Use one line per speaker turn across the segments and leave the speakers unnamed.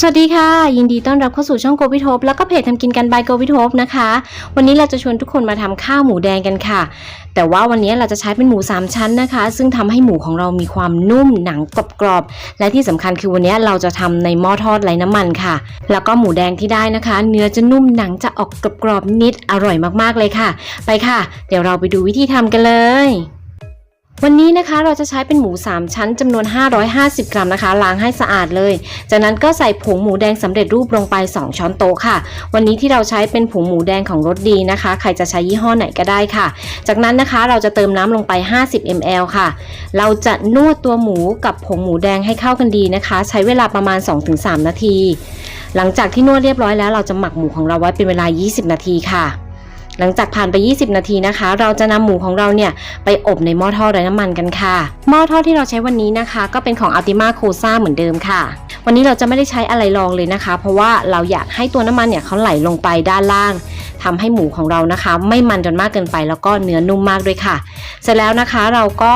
สวัสดีค่ะ ยินดีต้อนรับเข้าสู่ช่องโกวิทบแล้วก็เพจทำกินกันบายโกวิทบนะคะ วันนี้เราจะชวนทุกคนมาทำข้าวหมูแดงกันค่ะ แต่ว่าวันนี้เราจะใช้เป็นหมู 3 ชั้นนะคะ ซึ่งทำให้หมูของเรามีความนุ่มหนังกรอบๆและที่สำคัญคือวันนี้เราจะทำในหม้อทอดไร้น้ำมันค่ะ แล้วก็หมูแดงที่ได้นะคะ เนื้อจะนุ่มหนังจะออกกรอบๆนิดอร่อยมากๆเลยค่ะ ไปค่ะ เดี๋ยวเราไปดูวิธีทำกันเลย วันนี้นะคะเราจะใช้เป็นหมู 3 ชั้นจำนวน 550 กรัมนะคะ ล้างให้สะอาดเลย จากนั้นก็ใส่ผงหมูแดงสำเร็จรูปลงไป 2 ช้อนโต๊ะค่ะ วันนี้ที่เราใช้เป็นผงหมูแดงของรสดีนะคะ ใครจะใช้ยี่ห้อไหนก็ได้ค่ะ จากนั้นนะคะเราจะเติมน้ำลงไป 50 ml ค่ะ เราจะนวดตัวหมูกับผงหมูแดงให้เข้ากันดีนะคะ ใช้เวลาประมาณ 2-3 นาที หลังจากที่นวดเรียบร้อยแล้วเราจะหมักหมูของเราไว้เป็นเวลา 20 นาทีค่ะ หลังจากผ่านไป 20 นาทีนะคะ เราจะนำหมูของเราเนี่ยไปอบในหม้อทอดไร้น้ำมันกันค่ะ หม้อทอดที่เราใช้วันนี้นะคะ ก็เป็นของอัลติมาโคซ่าเหมือนเดิมค่ะ วันนี้เราจะไม่ได้ใช้อะไรรองเลยนะคะ เพราะว่าเราอยากให้ตัวน้ำมันเนี่ยเขาไหลลงไปด้านล่างทำให้หมูของเรานะคะ ไม่มันจนมากเกินไปแล้วก็เนื้อนุ่มมากด้วยค่ะ เสร็จแล้วนะคะเราก็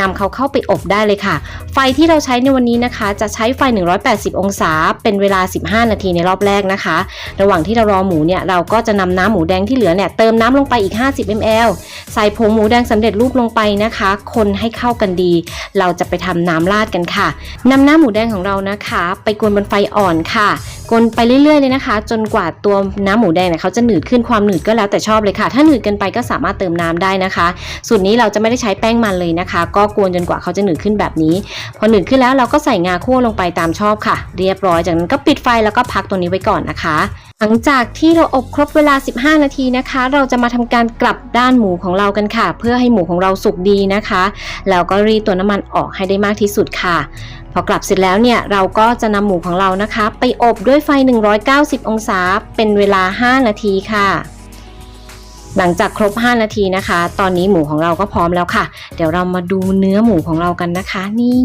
นำเขาเข้าไปอบได้เลยค่ะ ไฟที่เราใช้ในวันนี้นะคะ จะใช้ไฟ 180 องศา เป็นเวลา 15 นาทีในรอบแรกนะคะ ระหว่างที่เรารอหมูเนี่ย เราก็จะนำน้ำหมูแดงที่เหลือเนี่ยเติมน้ำลงไปอีก 50 ml ใส่ผงหมูแดงสำเร็จรูปลงไปนะคะ คนให้เข้ากันดี เราจะไปทำน้ำราดกันค่ะนำน้ำหมูแดงของเรานะคะ ไปกวนบนไฟอ่อนค่ะกวนไปเรื่อยๆเลยนะคะ จนกว่าตัวน้ำหมูแดงเนี่ยเขาจะหนืดขึ้นความหนืดก็แล้วแต่ชอบเลยค่ะ ถ้าหนืดเกินไปก็สามารถเติมน้ำได้นะคะ สูตรนี้เราจะไม่ได้ใช้แป้งมันเลยนะคะก็กวนจนกว่าเขาจะหนืดขึ้นแบบนี้ พอหนืดขึ้นแล้วเราก็ใส่งาคั่วลงไปตามชอบค่ะ เรียบร้อยจากนั้นก็ปิดไฟแล้วก็พักตัวนี้ไว้ก่อนนะคะ หลังจากที่เราอบครบเวลา 15 นาทีนะคะ เราจะมาทำการกลับด้านหมูของเรากันค่ะ เพื่อให้หมูของเราสุกดีนะคะแล้วก็รีดตัวน้ำมันออกให้ได้มากที่สุดค่ะพอกลับเสร็จแล้วเนี่ยเราก็จะนำหมูของเรานะคะ ไปอบด้วยไฟ 190 องศา เป็นเวลา 5 นาทีค่ะ หลังจากครบ 5 นาทีนะคะ ตอนนี้หมูของเราก็พร้อมแล้วค่ะ เดี๋ยวเรามาดูเนื้อหมูของเรากันนะคะ นี่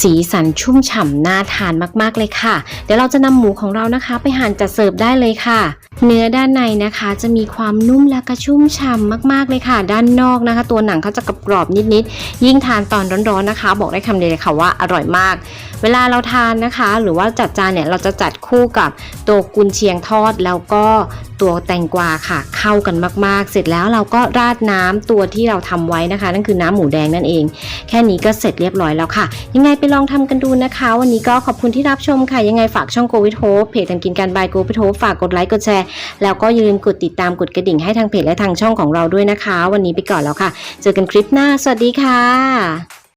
สีสันชุ่มฉ่ำน่าทานมากๆเลยค่ะ เดี๋ยวเราจะนำหมูของเรานะคะ ไปหั่นจัดเสิร์ฟได้เลยค่ะ เนื้อด้านในนะคะจะมีความนุ่มและกระชุ่มฉ่ำมากๆเลยค่ะ ด้านนอกนะคะ ตัวหนังเขาจะกรอบๆนิดๆยิ่งทานตอนร้อนๆนะคะ บอกได้คำเดียวเลยค่ะว่าอร่อยมาก เวลาเราทานนะคะ หรือว่าจัดจานเนี่ยเราจะจัดคู่กับตัวกุนเชียงทอดแล้วก็ตัวแตงกวาค่ะ เข้ากันมากๆ เสร็จแล้วเราก็ราดน้ำตัวที่เราทำไว้นะคะ นั่นคือน้ำหมูแดงนั่นเอง แค่นี้ก็เสร็จเรียบร้อยแล้วค่ะ ยังไงไปลองทำกันดูนะคะ วันนี้ก็ขอบคุณที่รับชมค่ะยังไงฝากช่องโกวิทโฮเพจทำกินการบายโกวิทโฮฝากกดไลค์กดแชร์แล้วก็อย่าลืมกดติดตามกดกระดิ่งให้ทางเพจและทางช่องของเราด้วยนะคะ วันนี้ไปก่อนแล้วค่ะ เจอกันคลิปหน้า สวัสดีค่ะ